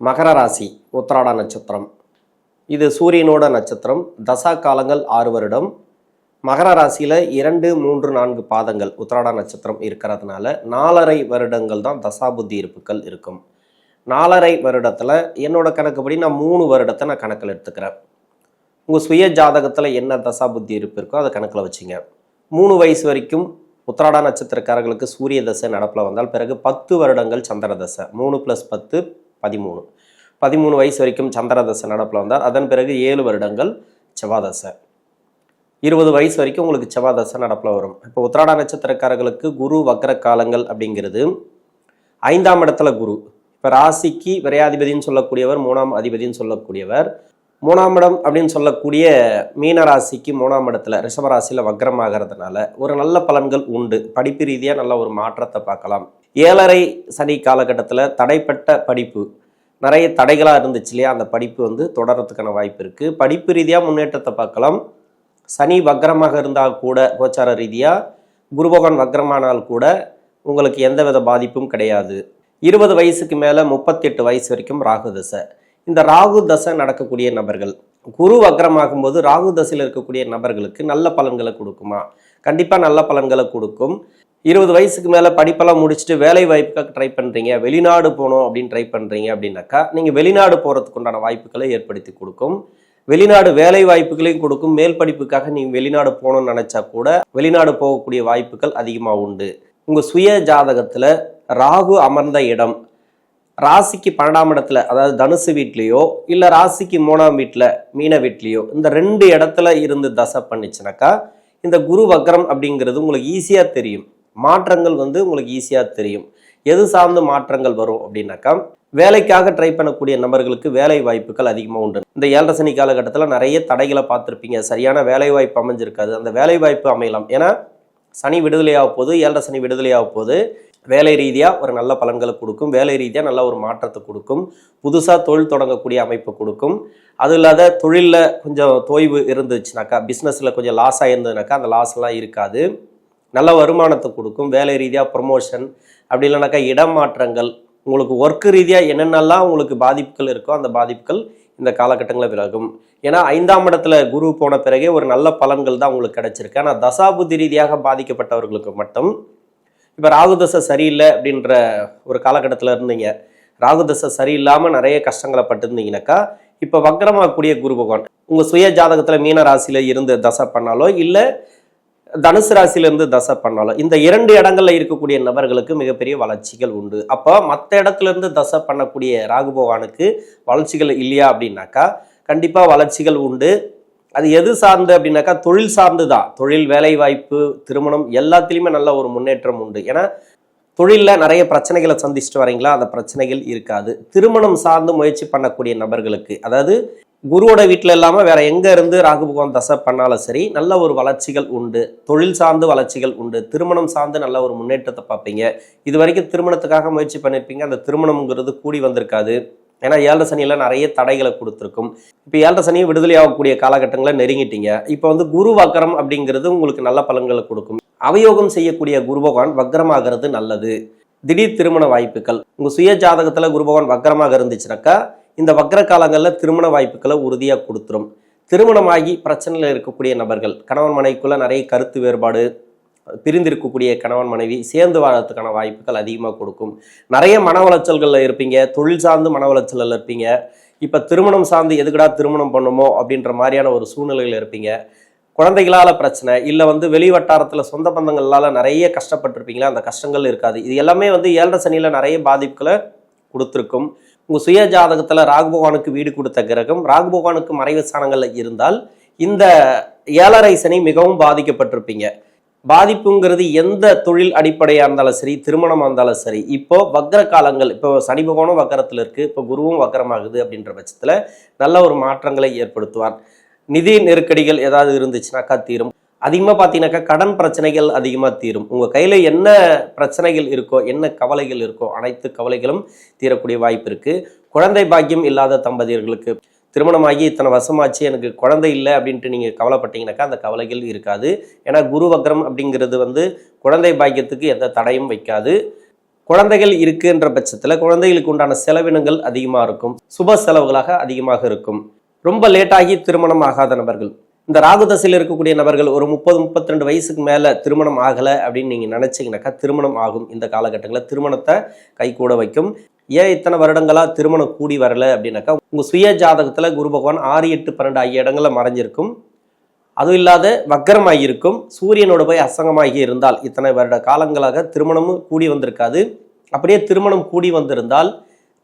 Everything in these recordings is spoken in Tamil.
மகர ராசி உத்திராட நட்சத்திரம். இது சூரியனோட நட்சத்திரம். தசா காலங்கள் ஆறு வருடம். மகர ராசியில் இரண்டு மூன்று நான்கு பாதங்கள் உத்திராட நட்சத்திரம் இருக்கிறதுனால நாலரை வருடங்கள் தான் தசா புத்தி இருப்புகள் இருக்கும். நாலரை வருடத்தில் என்னோட கணக்குப்படி நான் மூணு வருடத்தை நான் கணக்கில் எடுத்துக்கிறேன். உங்கள் சுய ஜாதகத்தில் என்ன தசா புத்தி இருப்பு இருக்கோ அதை கணக்கில் வச்சுங்க. மூணு வயசு வரைக்கும் உத்திராட நட்சத்திரக்காரர்களுக்கு சூரிய தசை நடப்பில் வந்தால் பிறகு பத்து வருடங்கள் சந்திர தசை. மூணு ப்ளஸ் பத்து பதிமூணு. பதிமூணு வயசு வரைக்கும் சந்திரதசை நடப்பில் வந்தால் அதன் பிறகு ஏழு வருடங்கள் செவ்வாதசை. இருபது வயசு வரைக்கும் உங்களுக்கு செவ்வாதசை நடப்பில் வரும். இப்போ உத்திராட நட்சத்திரக்காரர்களுக்கு குரு வக்ர காலங்கள் அப்படிங்கிறது ஐந்தாம் இடத்துல குரு. இப்போ ராசிக்கு விரையாதிபதினு சொல்லக்கூடியவர் மூணாம் அதிபதினு சொல்லக்கூடியவர். மூணாம் இடம் அப்படின்னு சொல்லக்கூடிய மீன ராசிக்கு மூணாம் இடத்துல ரிஷபராசியில் வக்ரமாகிறதுனால ஒரு நல்ல பலன்கள் உண்டு. படிப்பு ரீதியாக நல்ல ஒரு மாற்றத்தை பார்க்கலாம். ஏழரை சனி காலகட்டத்தில் தடைப்பட்ட படிப்பு. நிறைய தடைகளாக இருந்துச்சு இல்லையா? அந்த படிப்பு வந்து தொடரத்துக்கான வாய்ப்பு இருக்குது படிப்பு ரீதியாக முன்னேற்றத்தை பார்க்கலாம். சனி வக்ரமாக இருந்தால் கூட கோச்சார ரீதியாக குருபகவான் வக்ரமானால் கூட உங்களுக்கு எந்தவித பாதிப்பும் கிடையாது. இருபது வயசுக்கு மேலே முப்பத்தெட்டு வயசு வரைக்கும் ராகு தசை. இந்த ராகு தசை நடக்கக்கூடிய நபர்கள் குரு வக்ரமாகும் போது ராகு தசையில் இருக்கக்கூடிய நபர்களுக்கு நல்ல பலன்களை கொடுக்குமா? கண்டிப்பாக நல்ல பலன்களை கொடுக்கும். இருபது வயசுக்கு மேலே படிப்பெல்லாம் முடிச்சுட்டு வேலை வாய்ப்புக்காக ட்ரை பண்ணுறீங்க வெளிநாடு போகணும் அப்படின்னு ட்ரை பண்ணுறீங்க அப்படின்னாக்கா நீங்கள் வெளிநாடு போகிறதுக்கு உண்டான வாய்ப்புகளை ஏற்படுத்தி கொடுக்கும். வெளிநாடு வேலை வாய்ப்புகளையும் கொடுக்கும். மேல் படிப்புக்காக நீங்கள் வெளிநாடு போகணும்னு நினச்சா கூட வெளிநாடு போகக்கூடிய வாய்ப்புகள் அதிகமாக உண்டு. உங்கள் சுய ஜாதகத்தில் ராகு அமர்ந்த இடம் ராசிக்கு பன்னெண்டாம் இடத்துல அதாவது தனுசு வீட்லேயோ இல்லை ராசிக்கு மூணாம் வீட்டில் மீன வீட்லேயோ இந்த ரெண்டு இடத்துல இருந்து தசை பண்ணிச்சுனாக்கா இந்த குரு வக்ரம் அப்படிங்கிறது உங்களுக்கு ஈஸியாக தெரியும். மாற்றங்கள் வந்து உங்களுக்கு ஈஸியாக தெரியும். எது சார்ந்த மாற்றங்கள் வரும் அப்படின்னாக்கா வேலைக்காக ட்ரை பண்ணக்கூடிய நபர்களுக்கு வேலை வாய்ப்புகள் அதிகமாக உண்டு. இந்த ஏழரை சனி காலகட்டத்தில் நிறைய தடைகளை பார்த்துருப்பீங்க. சரியான வேலை வாய்ப்பு அமைஞ்சிருக்காது. அந்த வேலை வாய்ப்பு அமையலாம். ஏன்னா சனி விடுதலையாக போகுது ஏழரை சனி விடுதலையாக போது வேலை ரீதியாக ஒரு நல்ல பலன்களை கொடுக்கும். வேலை ரீதியாக நல்ல ஒரு மாற்றத்தை கொடுக்கும். புதுசாக தொழில் தொடங்கக்கூடிய அமைப்பு கொடுக்கும். அது இல்லாத தொழிலில் கொஞ்சம் தொய்வு இருந்துச்சுனாக்கா பிஸ்னஸில் கொஞ்சம் லாஸ் ஆகிருந்ததுனாக்கா அந்த லாஸ்லாம் இருக்காது. நல்ல வருமானத்தை கொடுக்கும் வேலை ரீதியாக ப்ரொமோஷன் அப்படி இல்லைனாக்கா இடமாற்றங்கள் உங்களுக்கு ஒர்க்கு ரீதியாக என்னென்னலாம் உங்களுக்கு பாதிப்புகள் இருக்கோ அந்த பாதிப்புகள் இந்த காலகட்டங்களில் விலகும். ஏன்னா ஐந்தாம் இடத்துல குரு போன பிறகே ஒரு நல்ல பலன்கள் தான் உங்களுக்கு கிடைச்சிருக்கு. ஆனால் தசாபுத்தி ரீதியாக பாதிக்கப்பட்டவர்களுக்கு மட்டும் இப்போ ராகுதசை சரியில்லை அப்படின்ற ஒரு காலகட்டத்தில் இருந்தீங்க. ராகுதசை சரியில்லாமல் நிறைய கஷ்டங்களை பட்டிருந்தீங்கனாக்கா இப்போ வக்ரமாகக்கூடிய குரு பகவான் உங்கள் சுய ஜாதகத்தில் மீன ராசியில் இருந்து தசை பண்ணாலோ இல்லை தனுசு ராசியிலிருந்து தசை பண்ணாலும் இந்த இரண்டு இடங்கள்ல இருக்கக்கூடிய நபர்களுக்கு மிகப்பெரிய வளர்ச்சிகள் உண்டு. அப்போ மற்ற இடத்துல இருந்து தசை பண்ணக்கூடிய ராகு பகவானுக்கு வளர்ச்சிகள் இல்லையா அப்படின்னாக்கா கண்டிப்பாக வளர்ச்சிகள் உண்டு. அது எது சார்ந்து அப்படின்னாக்கா தொழில் சார்ந்து தான் தொழில் வேலை வாய்ப்பு திருமணம் எல்லாத்துலேயுமே நல்ல ஒரு முன்னேற்றம் உண்டு. ஏன்னா தொழிலில் நிறைய பிரச்சனைகளை சந்திச்சுட்டு வரீங்களா? அந்த பிரச்சனைகள் இருக்காது. திருமணம் சார்ந்து முயற்சி பண்ணக்கூடிய நபர்களுக்கு அதாவது குருவோட வீட்டில் இல்லாமல் வேற எங்கே இருந்து ராகு பகவான் தசை பண்ணாலும் சரி நல்ல ஒரு வளர்ச்சிகள் உண்டு. தொழில் சார்ந்து வளர்ச்சிகள் உண்டு. திருமணம் சார்ந்து நல்ல ஒரு முன்னேற்றத்தை பார்ப்பீங்க. இது வரைக்கும் திருமணத்துக்காக முயற்சி பண்ணியிருப்பீங்க அந்த திருமணம்ங்கிறது கூடி வந்திருக்காது. ஏன்னா ஏழரை சனியில் நிறைய தடைகளை கொடுத்துருக்கும். இப்போ ஏழரை சனியும் விடுதலை ஆகக்கூடிய காலகட்டங்களை நெருங்கிட்டீங்க. இப்போ வந்து குரு வக்கரம் அப்படிங்கிறது உங்களுக்கு நல்ல பலன்களை கொடுக்கும். அவயோகம் செய்யக்கூடிய குரு பகவான் வக்கரமாகிறது நல்லது. திடீர் திருமண வாய்ப்புகள். உங்கள் சுய ஜாதகத்தில் குரு பகவான் வக்கரமாக இருந்துச்சுனாக்கா இந்த வக்கர காலங்களில் திருமண வாய்ப்புகளை உறுதியாக கொடுத்துரும். திருமணமாகி பிரச்சனையில் இருக்கக்கூடிய நபர்கள் கணவன் மனைவிக்குள்ள நிறைய கருத்து வேறுபாடு பிரிந்திருக்கக்கூடிய கணவன் மனைவி சேர்ந்து வாழறதுக்கான வாய்ப்புகள் அதிகமாக கொடுக்கும். நிறைய மன உளைச்சல்களில் இருப்பீங்க தொழில் சார்ந்து மன உளைச்சலில் இருப்பீங்க. இப்போ திருமணம் சார்ந்து எதுக்கடா திருமணம் பண்ணுமோ அப்படின்ற மாதிரியான ஒரு சூழ்நிலையில் இருப்பீங்க. குழந்தைகளால் பிரச்சனை இல்லை வந்து வெளி வட்டாரத்தில் சொந்த பந்தங்களால் நிறைய கஷ்டப்பட்டிருப்பீங்களா? அந்த கஷ்டங்கள் இருக்காது. இது எல்லாமே வந்து ஏழரை சனியில் நிறைய பாதிப்புகளை கொடுத்துருக்கும். உங்கள் சுய ஜாதகத்தில் ராகு பகவானுக்கு வீடு கொடுத்த கிரகம் ராகு பகவானுக்கு மறைவு ஸ்தானங்களில் இருந்தால் இந்த ஏழரை சனி மிகவும் பாதிக்கப்பட்டிருப்பீங்க. பாதிப்புங்கிறது எந்த தொழில் அடிப்படையாக இருந்தாலும் சரி திருமணமாக இருந்தாலும் சரி இப்போ வக்கர காலங்கள் இப்போ சனி பகவானும் வக்கரத்தில் இருக்குது இப்போ குருவும் வக்கரமாகுது அப்படின்ற பட்சத்தில் நல்ல ஒரு மாற்றங்களை ஏற்படுத்துவார். நிதி நெருக்கடிகள் ஏதாவது இருந்துச்சுனாக்கா தீரும். அதிகமாக பார்த்தீங்கன்னாக்கா கடன் பிரச்சனைகள் அதிகமாக தீரும். உங்கள் கையில் என்ன பிரச்சனைகள் இருக்கோ என்ன கவலைகள் இருக்கோ அனைத்து கவலைகளும் தீரக்கூடிய வாய்ப்பு இருக்குது குழந்தை பாக்கியம் இல்லாத தம்பதியர்களுக்கு திருமணமாகி இத்தனை வருஷமாச்சு எனக்கு குழந்தை இல்லை அப்படின்ட்டு நீங்கள் கவலைப்பட்டீங்கன்னாக்கா அந்த கவலைகள் இருக்காது. ஏன்னா குரு வக்ரம் அப்படிங்கிறது வந்து குழந்தை பாக்கியத்துக்கு எந்த தடையும் வைக்காது. குழந்தைகள் இருக்குன்ற பட்சத்தில் குழந்தைகளுக்கு உண்டான செலவினங்கள் அதிகமாக இருக்கும். சுப செலவுகளாக அதிகமாக இருக்கும். ரொம்ப லேட்டாகி திருமணம் ஆகாத நபர்கள். இந்த ராகுதசையில் இருக்கக்கூடிய நபர்கள் ஒரு முப்பது முப்பத்தி ரெண்டு வயசுக்கு மேலே திருமணம் ஆகலை அப்படின்னு நீங்கள் நினச்சிங்கனாக்கா திருமணம் ஆகும் இந்த காலகட்டங்களில். திருமணத்தை கை கூட வைக்கும். ஏன் இத்தனை வருடங்களாக திருமணம் கூடி வரலை அப்படின்னாக்கா உங்கள் சுய ஜாதகத்தில் குரு பகவான் ஆறு எட்டு பன்னெண்டு ஆகிய இடங்களில் மறைஞ்சிருக்கும். அதுவும் இல்லாத வக்கரமாகி இருக்கும் சூரியனோட போய் அசங்கமாகி இருந்தால் இத்தனை வருட காலங்களாக திருமணமும் கூடி வந்திருக்காது. அப்படியே திருமணம் கூடி வந்திருந்தால்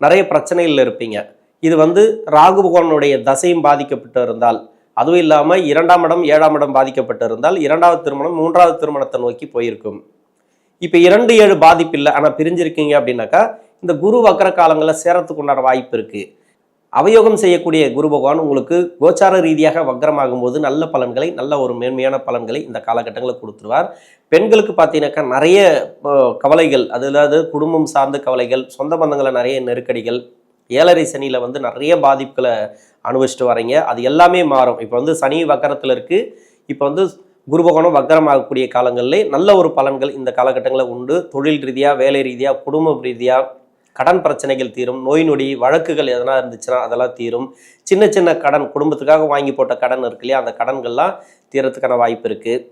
நிறைய பிரச்சனைகள் இருப்பீங்க. இது வந்து ராகு பகவானுடைய தசையும் பாதிக்கப்பட்டு இருந்தால் அதுவும் இல்லாமல் இரண்டாம் இடம் ஏழாம் இடம் பாதிக்கப்பட்டு இருந்தால் இரண்டாவது திருமணம் மூன்றாவது திருமணத்தை நோக்கி போயிருக்கும். இப்போ இரண்டு ஏழு பாதிப்பு இல்லை ஆனால் பிரிஞ்சிருக்கீங்க அப்படின்னாக்கா இந்த குரு வக்கர காலங்களில் சேரத்துக்கு உண்டான வாய்ப்பு இருக்குது அவயோகம் செய்யக்கூடிய குரு பகவான் உங்களுக்கு கோச்சார ரீதியாக வக்கரமாகும் போது நல்ல பலன்களை நல்ல ஒரு மேன்மையான பலன்களை இந்த காலகட்டங்களில் கொடுத்துருவார். பெண்களுக்கு பார்த்தீங்கன்னாக்கா நிறைய கவலைகள் கவலைகள் அதாவது குடும்பம் சார்ந்த கவலைகள் சொந்த பந்தங்களை நிறைய நெருக்கடிகள் ஏழரை சனியில் வந்து நிறைய பாதிப்புகளை அனுபவிச்சுட்டு வரீங்க அது எல்லாமே மாறும். இப்போ வந்து சனி வக்கரத்தில் இருக்குது இப்போ வந்து குருபகோணம் வக்கரமாகக்கூடிய காலங்களிலே நல்ல ஒரு பலன்கள் இந்த காலகட்டங்களில் உண்டு. தொழில் ரீதியாக வேலை ரீதியாக குடும்ப ரீதியாக கடன் பிரச்சனைகள் தீரும். நோய் நொடி வழக்குகள் எதனா இருந்துச்சுன்னா அதெல்லாம் தீரும். சின்ன சின்ன கடன் குடும்பத்துக்காக வாங்கி போட்ட கடன் இருக்கு இல்லையா? அந்த கடன்கள்லாம் தீரத்துக்கான வாய்ப்பு இருக்குது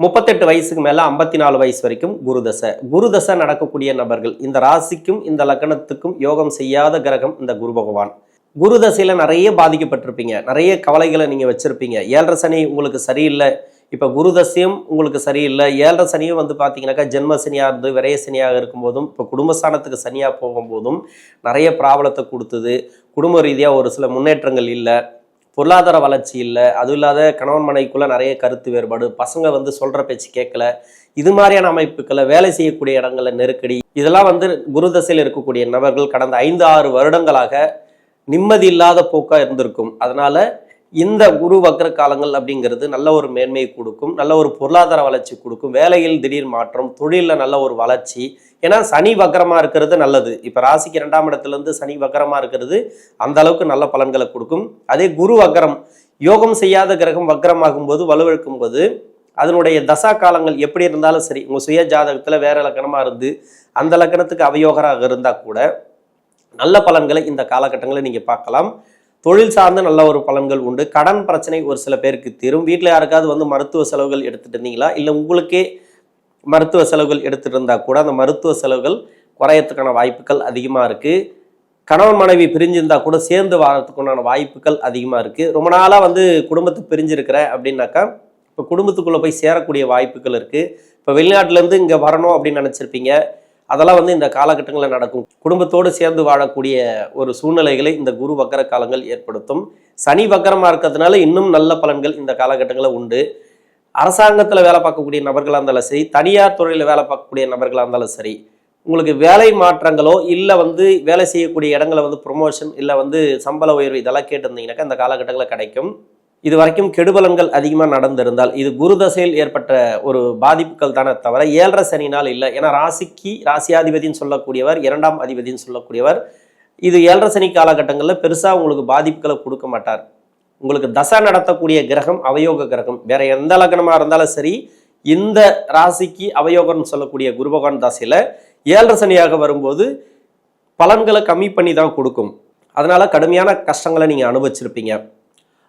முப்பத்தெட்டு வயசுக்கு மேலே ஐம்பத்தி நாலு வயசு வரைக்கும் குருதசை. குருதசை நடக்கக்கூடிய நபர்கள் இந்த ராசிக்கும் இந்த லக்னத்துக்கும் யோகம் செய்யாத கிரகம் இந்த குரு பகவான். குரு நிறைய பாதிக்கப்பட்டிருப்பீங்க. நிறைய கவலைகளை நீங்கள் வச்சுருப்பீங்க. ஏழரை சனி உங்களுக்கு சரியில்லை. இப்போ குரு தசையும் உங்களுக்கு சரியில்லை. ஏழரை சனியும் வந்து பார்த்தீங்கன்னாக்கா ஜென்ம சனியாக இருந்து விரைய சனியாக இருக்கும்போதும் இப்போ குடும்பஸ்தானத்துக்கு சனியாக போகும்போதும் நிறைய பிராபலத்தை கொடுத்தது. குடும்ப ரீதியாக ஒரு சில முன்னேற்றங்கள் இல்லை. பொருளாதார வளர்ச்சி இல்லை அதுவும் இல்லாத கணவன் மனைவிக்குள்ள நிறைய கருத்து வேறுபாடு பசங்க வந்து சொல்கிற பேச்சு கேட்கல இது மாதிரியான அமைப்புகளை வேலை செய்யக்கூடிய இடங்களில் நெருக்கடி இதெல்லாம் வந்து குரு தசையில் இருக்கக்கூடிய நபர்கள் கடந்த ஐந்து ஆறு வருடங்களாக நிம்மதி இல்லாத போக்கா இருந்திருக்கும். அதனால இந்த குரு வக்ர காலங்கள் அப்படிங்கிறது நல்ல ஒரு மேன்மையை கொடுக்கும் நல்ல ஒரு பொருளாதார வளர்ச்சி கொடுக்கும் வேலையில் திடீர் மாற்றம் தொழிலில் நல்ல ஒரு வளர்ச்சி ஏன்னா சனி வக்கரமா இருக்கிறது நல்லது. இப்போ ராசிக்கு இரண்டாம் இடத்துல இருந்து சனி வக்கரமா இருக்கிறது அந்த அளவுக்கு நல்ல பலன்களை கொடுக்கும். அதே குரு வக்கரம் யோகம் செய்யாத கிரகம் வக்கரமாகும் போது வலுவிழக்கும் போது அதனுடைய தசா காலங்கள் எப்படி இருந்தாலும் சரி உங்கள் சுய ஜாதகத்தில் வேற லக்கணமாக இருந்து அந்த லக்கணத்துக்கு அவயோகராக இருந்தால் கூட நல்ல பலன்களை இந்த காலகட்டங்களில் நீங்கள் பார்க்கலாம். தொழில் சார்ந்து நல்ல ஒரு பலன்கள் உண்டு. கடன் பிரச்சனை ஒரு சில பேருக்கு தீரும். வீட்டில் யாருக்காவது வந்து மருத்துவ செலவுகள் எடுத்துட்டு இருந்தீங்களா? இல்லை உங்களுக்கே மருத்துவ செலவுகள் எடுத்துட்டு இருந்தால் கூட அந்த மருத்துவ செலவுகள் குறையத்துக்கான வாய்ப்புகள் அதிகமாக இருக்குது கணவன் மனைவி பிரிஞ்சிருந்தா கூட சேர்ந்து வாழறதுக்குண்டான வாய்ப்புகள் அதிகமாக இருக்குது ரொம்ப நாளாக வந்து குடும்பத்தை பிரிஞ்சிருக்கிற அப்படின்னாக்கா இப்போ குடும்பத்துக்குள்ளே போய் சேரக்கூடிய வாய்ப்புகள் இருக்குது இப்போ வெளிநாட்டிலேருந்து இங்கே வரணும் அப்படின்னு நினச்சிருப்பீங்க. அதெல்லாம் வந்து இந்த காலகட்டங்களில் நடக்கும். குடும்பத்தோடு சேர்ந்து வாழக்கூடிய ஒரு சூழ்நிலைகளை இந்த குரு வக்கர காலங்கள் ஏற்படுத்தும். சனி வக்கரமாக இருக்கிறதுனால இன்னும் நல்ல பலன்கள் இந்த காலகட்டங்களில் உண்டு. அரசாங்கத்தில் வேலை பார்க்கக்கூடிய நபர்களாக இருந்தாலும் சரி தனியார் துறையில் வேலை பார்க்கக்கூடிய நபர்களாக இருந்தாலும் சரி உங்களுக்கு வேலை மாற்றங்களோ இல்லை வந்து வேலை செய்யக்கூடிய இடங்களை வந்து ப்ரொமோஷன் இல்லை வந்து சம்பள உயர்வு இதெல்லாம் கேட்டிருந்தீங்கன்னாக்கா இந்த காலகட்டங்களில் கிடைக்கும். இது வரைக்கும் கெடுபலங்கள் அதிகமாக நடந்திருந்தால் இது குரு தசையில் ஏற்பட்ட ஒரு பாதிப்புகள் தானே தவிர ஏழரை சனினால் இல்லை. ஏன்னா ராசிக்கு ராசியாதிபதினு சொல்லக்கூடியவர் இரண்டாம் அதிபதின்னு சொல்லக்கூடியவர். இது ஏழரை சனி காலகட்டங்களில் பெருசாக உங்களுக்கு பாதிப்புகளை கொடுக்க மாட்டார். உங்களுக்கு தசை நடத்தக்கூடிய கிரகம் அவயோக கிரகம். வேற எந்த லக்னமாக இருந்தாலும் சரி இந்த ராசிக்கு அவயோகம்னு சொல்லக்கூடிய குரு பகவான் தசையில் ஏழரை சனியாக வரும்போது பலன்களை கம்மி பண்ணி தான் கொடுக்கும். அதனால கடுமையான கஷ்டங்களை நீங்கள் அனுபவிச்சிருப்பீங்க.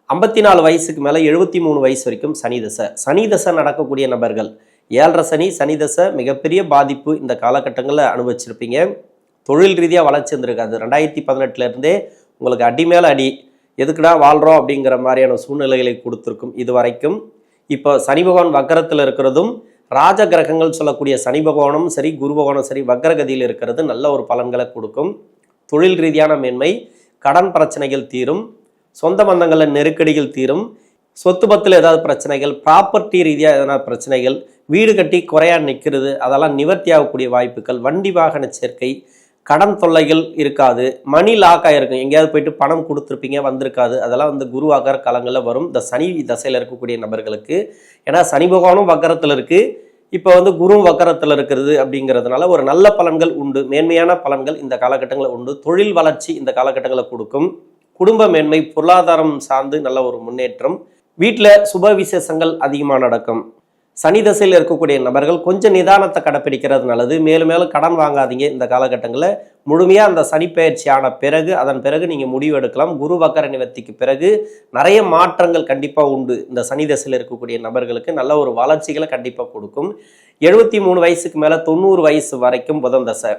ஐம்பத்தி நாலு வயசுக்கு மேலே எழுபத்தி மூணு வயசு வரைக்கும் சனி தசை. சனி தசை நடக்கக்கூடிய நபர்கள் ஏழரை சனி சனி தசை மிகப்பெரிய பாதிப்பு இந்த காலகட்டங்களில் அனுபவிச்சிருப்பீங்க. தொழில் ரீதியாக வளர்ச்சி இருந்திருக்காது ரெண்டாயிரத்தி பதினெட்டுலேருந்தே உங்களுக்கு அடி மேலே அடி எதுக்குடா வாழ்கிறோம் அப்படிங்கிற மாதிரியான சூழ்நிலைகளை கொடுத்துருக்கும் இது வரைக்கும் இப்போ சனி பகவான் வக்கரத்தில் இருக்கிறதும் ராஜ கிரகங்கள் சொல்லக்கூடிய சனி பகவானும் சரி குரு பகவானும் சரி வக்கரகதியில் இருக்கிறது நல்ல ஒரு பலன்களை கொடுக்கும். தொழில் ரீதியான மேன்மை கடன் பிரச்சனைகள் தீரும் சொந்த பந்தங்களில் நெருக்கடிகள் தீரும் சொத்து பத்தில் ஏதாவது பிரச்சனைகள் ப்ராப்பர்ட்டி ரீதியாக எதனா பிரச்சனைகள் வீடு கட்டி குறையா நிற்கிறது அதெல்லாம் நிவர்த்தியாகக்கூடிய வாய்ப்புகள் வண்டி வாகன சேர்க்கை கடன் தொல்லைகள் இருக்காது மணி லாக் ஆகிருக்கும் எங்கேயாவது போயிட்டு பணம் கொடுத்துருப்பீங்க வந்திருக்காது. அதெல்லாம் வந்து குரு ஆகார காலங்களில் வரும். இந்த சனி தசையில் இருக்கக்கூடிய நபர்களுக்கு. ஏன்னா சனி பகவானும் வக்கரத்தில் இருக்குது இப்போ வந்து குரு வக்கரத்தில் இருக்கிறது அப்படிங்கிறதுனால ஒரு நல்ல பலன்கள் உண்டு. மேன்மையான பலன்கள் இந்த காலகட்டங்களில் உண்டு. தொழில் வளர்ச்சி இந்த காலகட்டங்களை கொடுக்கும். குடும்ப மேன்மை பொருளாதாரம் சார்ந்து நல்ல ஒரு முன்னேற்றம். வீட்டில் சுப விசேஷங்கள் அதிகமாக நடக்கும். சனி தசையில் இருக்கக்கூடிய நபர்கள் கொஞ்சம் நிதானத்தை கடைப்பிடிக்கிறது நல்லது. மேலும் மேலும் கடன் வாங்காதீங்க இந்த காலகட்டங்களில். முழுமையாக அந்த சனி ஆன பிறகு அதன் பிறகு நீங்கள் முடிவு எடுக்கலாம். குரு வக்கர நிவர்த்திக்கு பிறகு நிறைய மாற்றங்கள் கண்டிப்பாக உண்டு. இந்த சனி தசையில் இருக்கக்கூடிய நபர்களுக்கு நல்ல ஒரு வளர்ச்சிகளை கண்டிப்பாக கொடுக்கும். எழுபத்தி மூணு வயசுக்கு மேலே தொண்ணூறு வயசு வரைக்கும் புதன் தசை.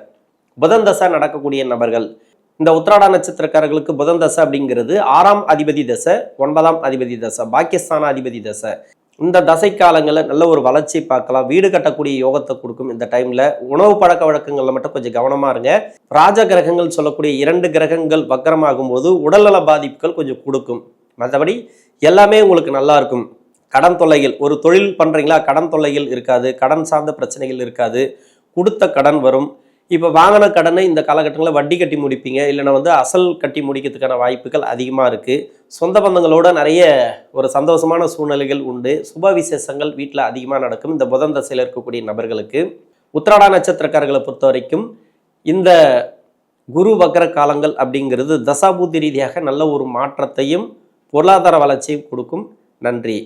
புதன் தசை நடக்கக்கூடிய நபர்கள். இந்த உத்திராட நட்சத்திரக்காரர்களுக்கு புதன் தசை அப்படிங்கிறது ஆறாம் அதிபதி தசை ஒன்பதாம் அதிபதி தசை பாகிஸ்தான அதிபதி தசை. இந்த தசை காலங்களில் நல்ல ஒரு வளர்ச்சி பார்க்கலாம். வீடு கட்டக்கூடிய யோகத்தை கொடுக்கும் இந்த டைம்ல உணவு பழக்க வழக்கங்களில் மட்டும் கொஞ்சம் கவனமா இருங்க. ராஜ கிரகங்கள் சொல்லக்கூடிய இரண்டு கிரகங்கள் வக்கரமாகும் போது உடல்நல பாதிப்புகள் கொஞ்சம் கொடுக்கும். மற்றபடி எல்லாமே உங்களுக்கு நல்லா இருக்கும். கடன் தொல்லைகள் ஒரு தொழில் பண்றீங்களா? கடன் தொல்லைகள் இருக்காது. கடன் சார்ந்த பிரச்சனைகள் இருக்காது. கொடுத்த கடன் வரும். இப்போ வாங்கின கடனை இந்த காலகட்டங்களில் வட்டி கட்டி முடிப்பீங்க. இல்லைன்னா வந்து அசல் கட்டி முடிக்கிறதுக்கான வாய்ப்புகள் அதிகமாக இருக்குது சொந்த பந்தங்களோட நிறைய ஒரு சந்தோஷமான சூழ்நிலைகள் உண்டு. சுப விசேஷங்கள் வீட்டில் அதிகமாக நடக்கும். இந்த புதன் தசையில் இருக்கக்கூடிய நபர்களுக்கு. உத்திராடா நட்சத்திரக்காரர்களை பொறுத்த வரைக்கும் இந்த குரு வக்ர காலங்கள் அப்படிங்கிறது தசாபூதி ரீதியாக நல்ல ஒரு மாற்றத்தையும் பொருளாதார வளர்ச்சியும் கொடுக்கும். நன்றி.